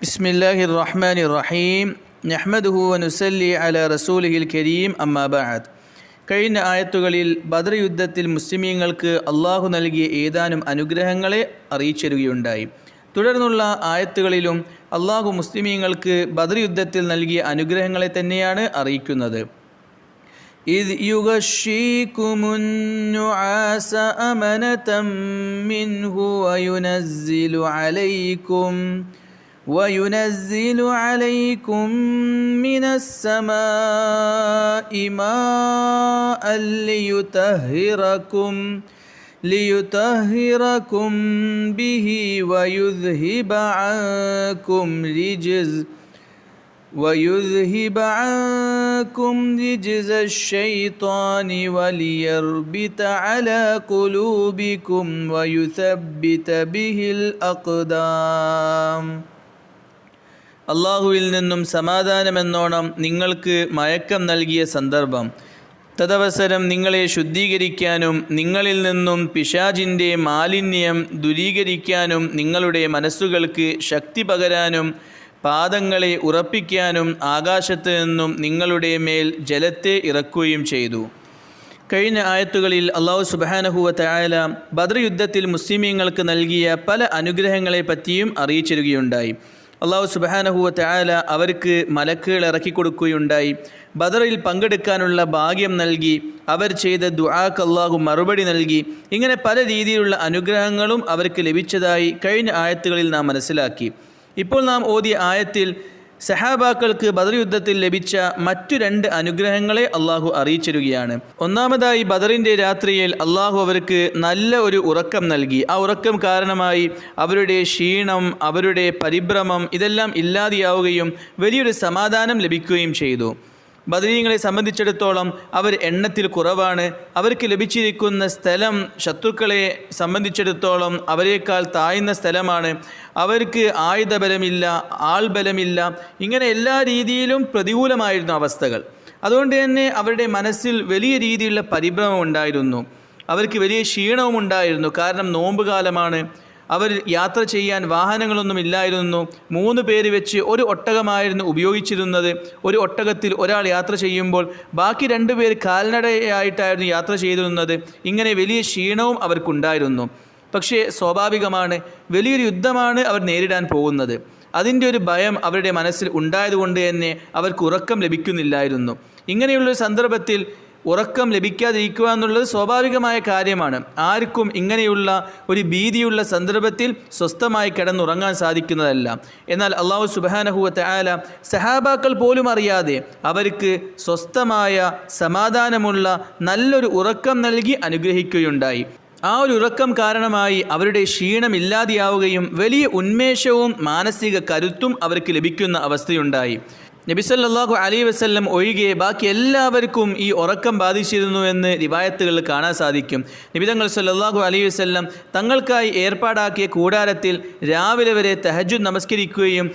بسم الله الرحمن الرحيم نحمده ونسلي على رسوله الكريم أما بعد കഴിഞ്ഞ ആയത്തുകളിൽ ബദർ യുദ്ധത്തിൽ മുസ്ലിമീങ്ങൾക്ക് അള്ളാഹു നൽകിയ ഏതാനും അനുഗ്രഹങ്ങളെ അറിയിച്ചിരുകയുണ്ടായി തുടർന്നുള്ള ആയത്തുകളിലും അള്ളാഹു മുസ്ലിമീങ്ങൾക്ക് ബദർ യുദ്ധത്തിൽ നൽകിയ അനുഗ്രഹങ്ങളെ തന്നെയാണ് അറിയിക്കുന്നത് إذ يغشيكم النعاس أمنة منه وينزل عليكم وينزل عليكم من السماء ماء ليطهركم ليطهركم به ويذهب عنكم رجز ويذهب عنكم رجز الشيطان وليربط على قلوبكم ويثبت به الأقدام. അള്ളാഹുവിൽ നിന്നും സമാധാനമെന്നോണം നിങ്ങൾക്ക് മയക്കം നൽകിയ സന്ദർഭം. തദവസരം നിങ്ങളെ ശുദ്ധീകരിക്കാനും നിങ്ങളിൽ നിന്നും പിശാചിന്റെ മാലിന്യം ദുരീകരിക്കാനും നിങ്ങളുടെ മനസ്സുകൾക്ക് ശക്തി പകരാനും പാദങ്ങളെ ഉറപ്പിക്കാനും ആകാശത്ത് നിന്നും നിങ്ങളുടെ മേൽ ജലത്തെ ഇറക്കുകയും ചെയ്തു. കഴിഞ്ഞ ആയത്തുകളിൽ അള്ളാഹു സുബാനഹുവ തയാല ബദർ യുദ്ധത്തിൽ മുസ്ലിമീങ്ങൾക്ക് നൽകിയ പല അനുഗ്രഹങ്ങളെ പറ്റിയും അറിയിച്ചിരുകയുണ്ടായി. അള്ളാഹു സുബാനഹുവ തയാല അവർക്ക് മലക്കുകൾ ഇറക്കി കൊടുക്കുകയുണ്ടായി. ബദറിൽ പങ്കെടുക്കാനുള്ള ഭാഗ്യം നൽകി. അവർ ചെയ്ത ദുആക്ക് അള്ളാഹു മറുപടി നൽകി. ഇങ്ങനെ പല രീതിയിലുള്ള അനുഗ്രഹങ്ങളും അവർക്ക് ലഭിച്ചതായി കഴിഞ്ഞ ആയത്തുകളിൽ നാം മനസ്സിലാക്കി. ഇപ്പോൾ നാം ഓതിയ ആയത്തിൽ സഹാബാക്കൾക്ക് ബദർ യുദ്ധത്തിൽ ലഭിച്ച മറ്റു രണ്ട് അനുഗ്രഹങ്ങളെ അള്ളാഹു അറിയിച്ചിരുകയാണ്. ഒന്നാമതായി ബദറിന്റെ രാത്രിയിൽ അള്ളാഹു അവർക്ക് നല്ല ഒരു ഉറക്കം നൽകി. ആ ഉറക്കം കാരണമായി അവരുടെ ക്ഷീണം അവരുടെ പരിഭ്രമം ഇതെല്ലാം ഇല്ലാതെയാവുകയും വലിയൊരു സമാധാനം ലഭിക്കുകയും ചെയ്തു. ബദരീങ്ങളെ സംബന്ധിച്ചിടത്തോളം അവർ എണ്ണത്തിൽ കുറവാണ്. അവർക്ക് ലഭിച്ചിരിക്കുന്ന സ്ഥലം ശത്രുക്കളെ സംബന്ധിച്ചിടത്തോളം അവരെക്കാൾ താഴ്ന്ന സ്ഥലമാണ്. അവർക്ക് ആയുധബലമില്ല ആൾബലമില്ല. ഇങ്ങനെ എല്ലാ രീതിയിലും പ്രതികൂലമായിരുന്നു അവസ്ഥകൾ. അതുകൊണ്ട് തന്നെ അവരുടെ മനസ്സിൽ വലിയ രീതിയിലുള്ള പരിഭ്രമം ഉണ്ടായിരുന്നു. അവർക്ക് വലിയ ക്ഷീണവും ഉണ്ടായിരുന്നു. കാരണം നോമ്പ് കാലമാണ് അവർ യാത്ര ചെയ്യാൻ വാഹനങ്ങളൊന്നും ഇല്ലായിരുന്നു. മൂന്ന് പേര് വെച്ച് ഒരു ഒട്ടകമായിരുന്നു ഉപയോഗിച്ചിരുന്നത്. ഒരു ഒട്ടകത്തിൽ ഒരാൾ യാത്ര ചെയ്യുമ്പോൾ ബാക്കി രണ്ട് പേര് കാൽനടയായിട്ടായിരുന്നു യാത്ര ചെയ്തിരുന്നത്. ഇങ്ങനെ വലിയ ക്ഷീണവും അവർക്കുണ്ടായിരുന്നു. പക്ഷേ സ്വാഭാവികമാണ് വലിയൊരു യുദ്ധമാണ് അവർ നേരിടാൻ പോകുന്നത്. അതിന്റെ ഒരു ഭയം അവരുടെ മനസ്സിൽ ഉണ്ടായതുകൊണ്ട് തന്നെ അവർക്ക് ഉറക്കം ലഭിക്കുന്നില്ലായിരുന്നു. ഇങ്ങനെയുള്ളൊരു സന്ദർഭത്തിൽ ഉറക്കം ലഭിക്കാതിരിക്കുക എന്നുള്ളത് സ്വാഭാവികമായ കാര്യമാണ്. ആർക്കും ഇങ്ങനെയുള്ള ഒരു ഭീതിയുള്ള സന്ദർഭത്തിൽ സ്വസ്ഥമായി കിടന്നുറങ്ങാൻ സാധിക്കുന്നതല്ല. എന്നാൽ അള്ളാഹു സുബാനഹുവത്തെ ആല സഹാബാക്കൾ പോലും അറിയാതെ അവർക്ക് സ്വസ്ഥമായ സമാധാനമുള്ള നല്ലൊരു ഉറക്കം നൽകി അനുഗ്രഹിക്കുകയുണ്ടായി. ആ ഒരു ഉറക്കം കാരണമായി അവരുടെ ക്ഷീണം ഇല്ലാതെയാവുകയും വലിയ ഉന്മേഷവും മാനസിക കരുത്തും അവർക്ക് ലഭിക്കുന്ന അവസ്ഥയുണ്ടായി. നബിസല്ലാഹു അലി വസ്ല്ലം ഒഴികെ ബാക്കി എല്ലാവർക്കും ഈ ഉറക്കം ബാധിച്ചിരുന്നു എന്ന് റിവായത്തുകൾ കാണാൻ സാധിക്കും. നിബിതങ്ങൾ സല്ലാഹു അലി വസ്ല്ലം തങ്ങൾക്കായി ഏർപ്പാടാക്കിയ കൂടാരത്തിൽ രാവിലെ വരെ തഹജു നമസ്കരിക്കുകയും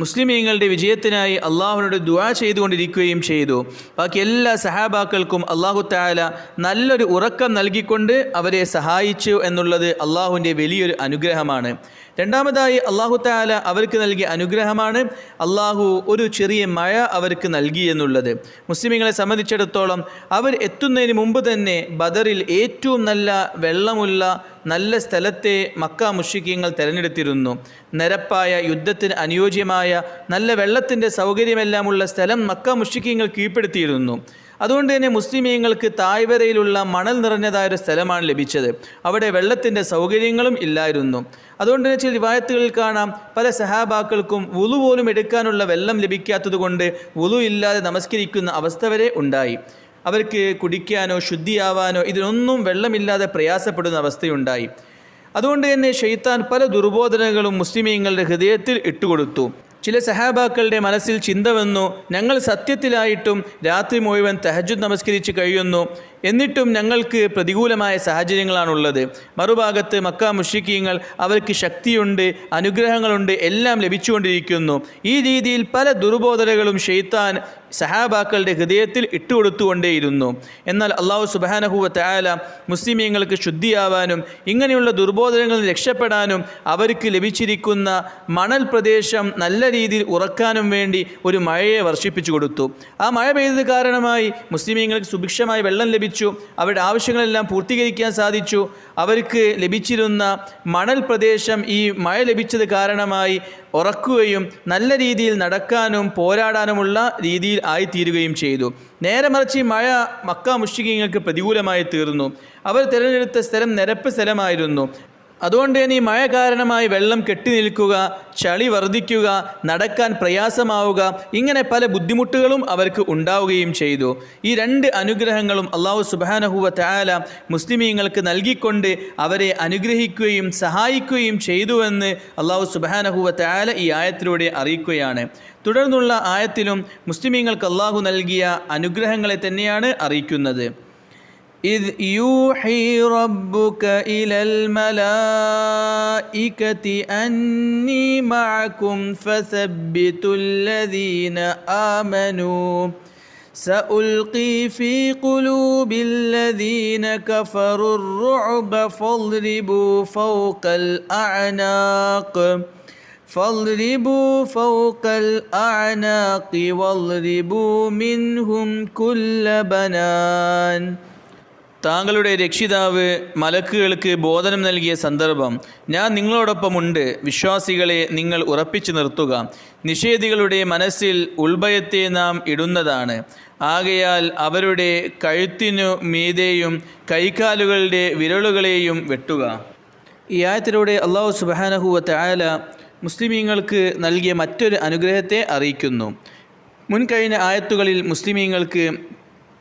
മുസ്ലിമീങ്ങളുടെ വിജയത്തിനായി അള്ളാഹുവിനോട് ദുവാ ചെയ്തുകൊണ്ടിരിക്കുകയും ചെയ്തു. ബാക്കി എല്ലാ സഹാബാക്കൾക്കും അള്ളാഹു താല നല്ലൊരു ഉറക്കം നൽകിക്കൊണ്ട് അവരെ സഹായിച്ചു എന്നുള്ളത് അള്ളാഹുവിന്റെ വലിയൊരു അനുഗ്രഹമാണ്. രണ്ടാമതായി അള്ളാഹു താല അവർക്ക് നൽകിയ അനുഗ്രഹമാണ് അള്ളാഹു ഒരു ചെറിയ മഴ അവർക്ക് നൽകി എന്നുള്ളത്. മുസ്ലിമീങ്ങളെ സംബന്ധിച്ചിടത്തോളം അവർ എത്തുന്നതിന് മുമ്പ് തന്നെ ബദറിൽ ഏറ്റവും നല്ല വെള്ളമുള്ള നല്ല സ്ഥലത്തെ മക്ക മുഷിക്കങ്ങൾ തിരഞ്ഞെടുത്തിരുന്നു. നിരപ്പായ യുദ്ധത്തിന് അനുയോജ്യമായ നല്ല വെള്ളത്തിന്റെ സൗകര്യമെല്ലാമുള്ള സ്ഥലം മക്ക മുഷിക്കങ്ങൾ കീഴ്പ്പെടുത്തിയിരുന്നു. അതുകൊണ്ട് തന്നെ മുസ്ലിമീങ്ങൾക്ക് തായ്വരയിലുള്ള മണൽ നിറഞ്ഞതായ ഒരു സ്ഥലമാണ് ലഭിച്ചത്. അവിടെ വെള്ളത്തിന്റെ സൗകര്യങ്ങളും ഇല്ലായിരുന്നു. അതുകൊണ്ട് തന്നെ ചില റിവായത്തുകളിൽ കാണാം പല സഹാബാക്കൾക്കും വുളു പോലും എടുക്കാനുള്ള വെള്ളം ലഭിക്കാത്തതുകൊണ്ട് വുളു ഇല്ലാതെ നമസ്കരിക്കുന്ന അവസ്ഥ വരെ ഉണ്ടായി. അവർക്ക് കുടിക്കാനോ ശുദ്ധിയാവാനോ ഇതിനൊന്നും വെള്ളമില്ലാതെ പ്രയാസപ്പെടുന്ന അവസ്ഥയുണ്ടായി. അതുകൊണ്ട് തന്നെ ഷെയ്ത്താൻ പല ദുർബോധനകളും മുസ്ലിമീങ്ങളുടെ ഹൃദയത്തിൽ ഇട്ടുകൊടുത്തു. ചില സഹാബാക്കളുടെ മനസ്സിൽ ചിന്ത വന്നു ഞങ്ങൾ സത്യത്തിലായിട്ടും രാത്രി മുഴുവൻ തഹജുദ് നമസ്കരിച്ച് കഴിയുന്നു എന്നിട്ടും ഞങ്ങൾക്ക് പ്രതികൂലമായ സാഹചര്യങ്ങളാണുള്ളത്. മറുഭാഗത്ത് മക്ക മുഷിക്കീങ്ങൾ അവർക്ക് ശക്തിയുണ്ട് അനുഗ്രഹങ്ങളുണ്ട് എല്ലാം ലഭിച്ചുകൊണ്ടിരിക്കുന്നു. ഈ രീതിയിൽ പല ദുർബോധനകളും ഷെയ്ത്താൻ സഹാബാക്കളുടെ ഹൃദയത്തിൽ ഇട്ടുകൊടുത്തുകൊണ്ടേയിരുന്നു. എന്നാൽ അള്ളാഹു സുബാനഹുവ തയാല മുസ്ലിമീങ്ങൾക്ക് ശുദ്ധിയാവാനും ഇങ്ങനെയുള്ള ദുർബോധനങ്ങളിൽ രക്ഷപ്പെടാനും അവർക്ക് ലഭിച്ചിരിക്കുന്ന മണൽ പ്രദേശം നല്ല രീതിയിൽ ഉറക്കാനും വേണ്ടി ഒരു മഴയെ വർഷിപ്പിച്ചു കൊടുത്തു. ആ മഴ പെയ്തത് കാരണമായി മുസ്ലിമീങ്ങൾക്ക് സുഭിക്ഷമായി വെള്ളം ലഭിച്ചു. അവരുടെ ആവശ്യങ്ങളെല്ലാം പൂർത്തീകരിക്കാൻ സാധിച്ചു. അവർക്ക് ലഭിച്ചിരുന്ന മണൽ പ്രദേശം ഈ മഴ ലഭിച്ചത് കാരണമായി ഉറക്കുകയും നല്ല രീതിയിൽ നടക്കാനും പോരാടാനുമുള്ള രീതിയിൽ ആയിത്തീരുകയും ചെയ്തു. നേരെ മറിച്ച് മഴ മക്ക മുഷ്ടികങ്ങൾക്ക് പ്രതികൂലമായി തീർന്നു. അവർ തിരഞ്ഞെടുത്ത സ്ഥലം നിരപ്പ് സ്ഥലമായിരുന്നു. അതുകൊണ്ട് തന്നെ ഈ മഴ കാരണമായി വെള്ളം കെട്ടി നിൽക്കുക ചളി വർദ്ധിക്കുക നടക്കാൻ പ്രയാസമാവുക ഇങ്ങനെ പല ബുദ്ധിമുട്ടുകളും അവർക്ക് ഉണ്ടാവുകയും ചെയ്തു. ഈ രണ്ട് അനുഗ്രഹങ്ങളും അള്ളാഹു സുബാനഹുവ തയാല മുസ്ലിമീങ്ങൾക്ക് നൽകിക്കൊണ്ട് അവരെ അനുഗ്രഹിക്കുകയും സഹായിക്കുകയും ചെയ്തുവെന്ന് അള്ളാഹു സുബാനഹുവ തയാല ഈ ആയത്തിലൂടെ അറിയിക്കുകയാണ്. തുടർന്നുള്ള ആയത്തിലും മുസ്ലിമീങ്ങൾക്ക് അള്ളാഹു നൽകിയ അനുഗ്രഹങ്ങളെ തന്നെയാണ് അറിയിക്കുന്നത്. إذ يوحي ربك إلى الملائكة أني معكم فثبتوا الذين آمنوا. سألقي في قلوب الذين كفروا الرعب فاضربوا فوق الأعناق. فاضربوا فوق الأعناق واضربوا منهم كل بنان. താങ്കളുടെ രക്ഷിതാവ് മലക്കുകൾക്ക് ബോധനം നൽകിയ സന്ദർഭം ഞാൻ നിങ്ങളോടൊപ്പമുണ്ട്. വിശ്വാസികളെ നിങ്ങൾ ഉറപ്പിച്ചു നിർത്തുക. നിഷേധികളുടെ മനസ്സിൽ ഉൾഭയത്തെ നാം ഇടുന്നതാണ്. ആകയാൽ അവരുടെ കഴുത്തിനു മീതെയും കൈക്കാലുകളുടെ വിരലുകളെയും വെട്ടുക. ഈ ആയത്തിലൂടെ അള്ളാഹു സുബാനഹുവ തയാല മുസ്ലിമീങ്ങൾക്ക് നൽകിയ മറ്റൊരു അനുഗ്രഹത്തെ അറിയിക്കുന്നു. മുൻകഴിഞ്ഞ ആയത്തുകളിൽ മുസ്ലിമീങ്ങൾക്ക്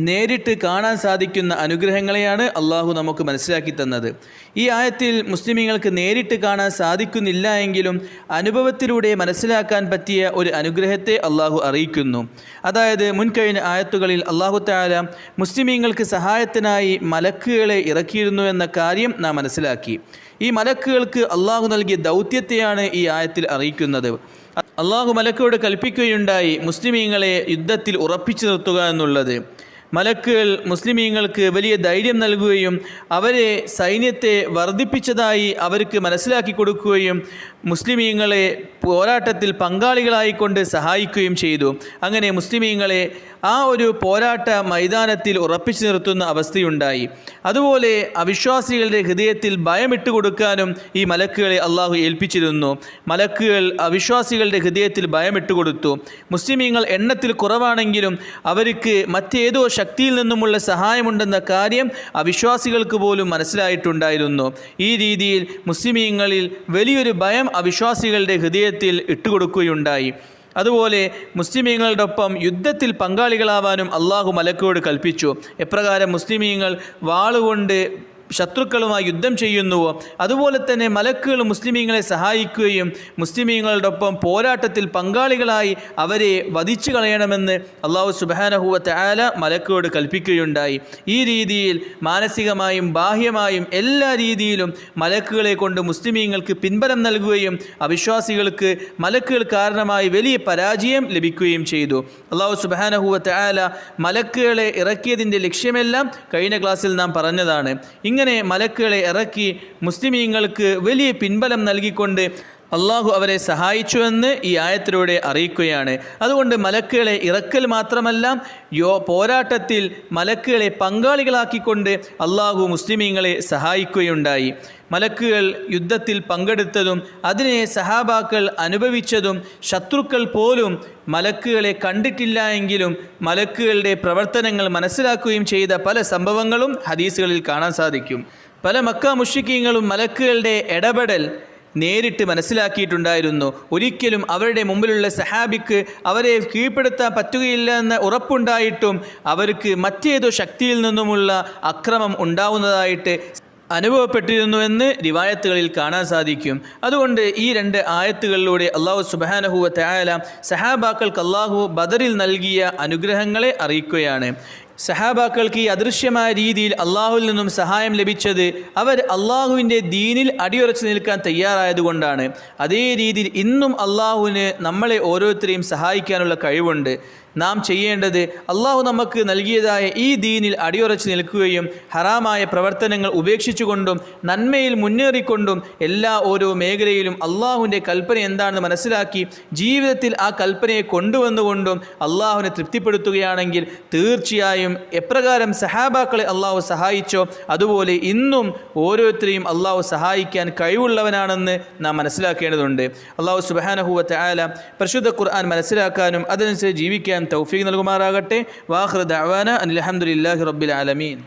നേരിട്ട് കാണാൻ സാധിക്കുന്ന അനുഗ്രഹങ്ങളെയാണ് അള്ളാഹു നമുക്ക് മനസ്സിലാക്കി തന്നത്. ഈ ആയത്തിൽ മുസ്ലിമീങ്ങൾക്ക് നേരിട്ട് കാണാൻ സാധിക്കുന്നില്ല എങ്കിലും അനുഭവത്തിലൂടെ മനസ്സിലാക്കാൻ പറ്റിയ ഒരു അനുഗ്രഹത്തെ അള്ളാഹു അറിയിക്കുന്നു. അതായത് മുൻകഴിഞ്ഞ ആയത്തുകളിൽ അള്ളാഹു താല മുസ്ലിമീങ്ങൾക്ക് സഹായത്തിനായി മലക്കുകളെ ഇറക്കിയിരുന്നു എന്ന കാര്യം നാം മനസ്സിലാക്കി. ഈ മലക്കുകൾക്ക് അള്ളാഹു നൽകിയ ദൗത്യത്തെയാണ് ഈ ആയത്തിൽ അറിയിക്കുന്നത്. അള്ളാഹു മലക്കോട് കൽപ്പിക്കുകയുണ്ടായി മുസ്ലിമീങ്ങളെ യുദ്ധത്തിൽ ഉറപ്പിച്ചു നിർത്തുക എന്നുള്ളത്. മലക്കുകൾ മുസ്ലിമീങ്ങൾക്ക് വലിയ ധൈര്യം നൽകുകയും അവരെ സൈന്യത്തെ വർദ്ധിപ്പിച്ചതായി അവർക്ക് മനസ്സിലാക്കി കൊടുക്കുകയും മുസ്ലിമീങ്ങളെ പോരാട്ടത്തിൽ പങ്കാളികളായിക്കൊണ്ട് സഹായിക്കുകയും ചെയ്തു. അങ്ങനെ മുസ്ലിമീങ്ങളെ ആ ഒരു പോരാട്ട മൈതാനത്തിൽ ഉറപ്പിച്ചു നിർത്തുന്ന അവസ്ഥയുണ്ടായി. അതുപോലെ അവിശ്വാസികളുടെ ഹൃദയത്തിൽ ഭയമിട്ട് കൊടുക്കാനും ഈ മലക്കുകളെ അള്ളാഹു ഏൽപ്പിച്ചിരുന്നു. മലക്കുകൾ അവിശ്വാസികളുടെ ഹൃദയത്തിൽ ഭയമിട്ട് കൊടുത്തു. മുസ്ലിമീങ്ങൾ എണ്ണത്തിൽ കുറവാണെങ്കിലും അവർക്ക് മറ്റേതോ ശക്തിയിൽ നിന്നുമുള്ള സഹായമുണ്ടെന്ന കാര്യം അവിശ്വാസികൾക്ക് പോലും മനസ്സിലായിട്ടുണ്ടായിരുന്നു. ഈ രീതിയിൽ മുസ്ലിമീങ്ങളിൽ വലിയൊരു ഭയം അവിശ്വാസികളുടെ ഹൃദയത്തിൽ ഇട്ടുകൊടുക്കുകയുണ്ടായി. അതുപോലെ മുസ്ലിമീങ്ങളോടൊപ്പം യുദ്ധത്തിൽ പങ്കാളികളാവാനും അള്ളാഹു മലക്കോട് കൽപ്പിച്ചു. എപ്രകാരം മുസ്ലിമീങ്ങൾ വാളുകൊണ്ട് ശത്രുക്കളുമായി യുദ്ധം ചെയ്യുന്നുവോ അതുപോലെ തന്നെ മലക്കുകൾ മുസ്ലിമീങ്ങളെ സഹായിക്കുകയും മുസ്ലിമീങ്ങളോടൊപ്പം പോരാട്ടത്തിൽ പങ്കാളികളായി അവരെ വധിച്ചു കളയണമെന്ന് അള്ളാഹു സുബാനഹുവ തയാല മലക്കോട് കൽപ്പിക്കുകയുണ്ടായി. ഈ രീതിയിൽ മാനസികമായും ബാഹ്യമായും എല്ലാ രീതിയിലും മലക്കുകളെ കൊണ്ട് മുസ്ലിമീങ്ങൾക്ക് പിൻബലം നൽകുകയും അവിശ്വാസികൾക്ക് മലക്കുകൾ കാരണമായി വലിയ പരാജയം ലഭിക്കുകയും ചെയ്തു. അള്ളാഹു സുബാനഹുവ തയാല മലക്കുകളെ ഇറക്കിയതിന്റെ ലക്ഷ്യമെല്ലാം കഴിഞ്ഞ ക്ലാസ്സിൽ നാം പറഞ്ഞതാണ്. ഇങ്ങനെ മലക്കുകളെ ഇറക്കി മുസ്ലിമീങ്ങൾക്ക് വലിയ പിൻബലം നൽകിക്കൊണ്ട് അള്ളാഹു അവരെ സഹായിച്ചുവെന്ന് ഈ ആയത്തിലൂടെ അറിയിക്കുകയാണ്. അതുകൊണ്ട് മലക്കുകളെ ഇറക്കൽ മാത്രമല്ല യോ പോരാട്ടത്തിൽ മലക്കുകളെ പങ്കാളികളാക്കിക്കൊണ്ട് അള്ളാഹു മുസ്ലിമീങ്ങളെ സഹായിക്കുകയുണ്ടായി. മലക്കുകൾ യുദ്ധത്തിൽ പങ്കെടുത്തതും അതിനെ സഹാബാക്കൾ അനുഭവിച്ചതും ശത്രുക്കൾ പോലും മലക്കുകളെ കണ്ടിട്ടില്ല എങ്കിലും മലക്കുകളുടെ പ്രവർത്തനങ്ങൾ മനസ്സിലാക്കുകയും ചെയ്ത പല സംഭവങ്ങളും ഹദീസുകളിൽ കാണാൻ സാധിക്കും. പല മക്ക മുഷിക്കീങ്ങളും മലക്കുകളുടെ ഇടപെടൽ നേരിട്ട് മനസ്സിലാക്കിയിട്ടുണ്ടായിരുന്നു. ഒരിക്കലും അവരുടെ മുമ്പിലുള്ള സഹാബിക്ക് അവരെ കീഴ്പ്പെടുത്താൻ പറ്റുകയില്ല എന്ന ഉറപ്പുണ്ടായിട്ടും അവർക്ക് മറ്റേതോ ശക്തിയിൽ നിന്നുമുള്ള അക്രമം ഉണ്ടാവുന്നതായിട്ട് അനുഭവപ്പെട്ടിരുന്നുവെന്ന് റിവായത്തുകളിൽ കാണാൻ സാധിക്കും. അതുകൊണ്ട് ഈ രണ്ട് ആയത്തുകളിലൂടെ അള്ളാഹു സുബാനഹുവ തയാല സഹാബാക്കൾക്ക് അള്ളാഹു ബദറിൽ നൽകിയ അനുഗ്രഹങ്ങളെ അറിയിക്കുകയാണ്. സഹാബാക്കൾക്ക് ഈ അദൃശ്യമായ രീതിയിൽ അള്ളാഹുവിൽ നിന്നും സഹായം ലഭിച്ചത് അവർ അള്ളാഹുവിന്റെ ദീനിൽ അടിയുറച്ചു നിൽക്കാൻ തയ്യാറായതുകൊണ്ടാണ്. അതേ രീതിയിൽ ഇന്നും അള്ളാഹുവിന് നമ്മളെ ഓരോരുത്തരെയും സഹായിക്കാനുള്ള കഴിവുണ്ട്. നാം ചെയ്യേണ്ടത് അള്ളാഹു നമുക്ക് നൽകിയതായ ഈ ദീനിൽ അടിയുറച്ചു നിൽക്കുകയും ഹറാമായ പ്രവർത്തനങ്ങൾ ഉപേക്ഷിച്ചുകൊണ്ടും നന്മയിൽ മുന്നേറിക്കൊണ്ടും എല്ലാ ഓരോ മേഖലയിലും അള്ളാഹുവിന്റെ കൽപ്പന എന്താണെന്ന് മനസ്സിലാക്കി ജീവിതത്തിൽ ആ കൽപ്പനയെ കൊണ്ടുവന്നുകൊണ്ടും അള്ളാഹുവിനെ തൃപ്തിപ്പെടുത്തുകയാണെങ്കിൽ തീർച്ചയായും എപ്രകാരം സഹാബാക്കളെ അള്ളാഹു സഹായിച്ചോ അതുപോലെ ഇന്നും ഓരോരുത്തരെയും അള്ളാഹു സഹായിക്കാൻ കഴിവുള്ളവനാണെന്ന് നാം മനസ്സിലാക്കേണ്ടതുണ്ട്. അള്ളാഹു സുബാനഹുവത്തെ ആല പരിശുദ്ധ ഖുർആൻ മനസ്സിലാക്കാനും അതനുസരിച്ച് ജീവിക്കാൻ തൗഫീഖ് നൽകുമാറാകട്ടെ. വാഹൃദ് അവാന അനിൽ അഹമ്മദില്ലാഹി റബ്ബിൽ ആലമീൻ.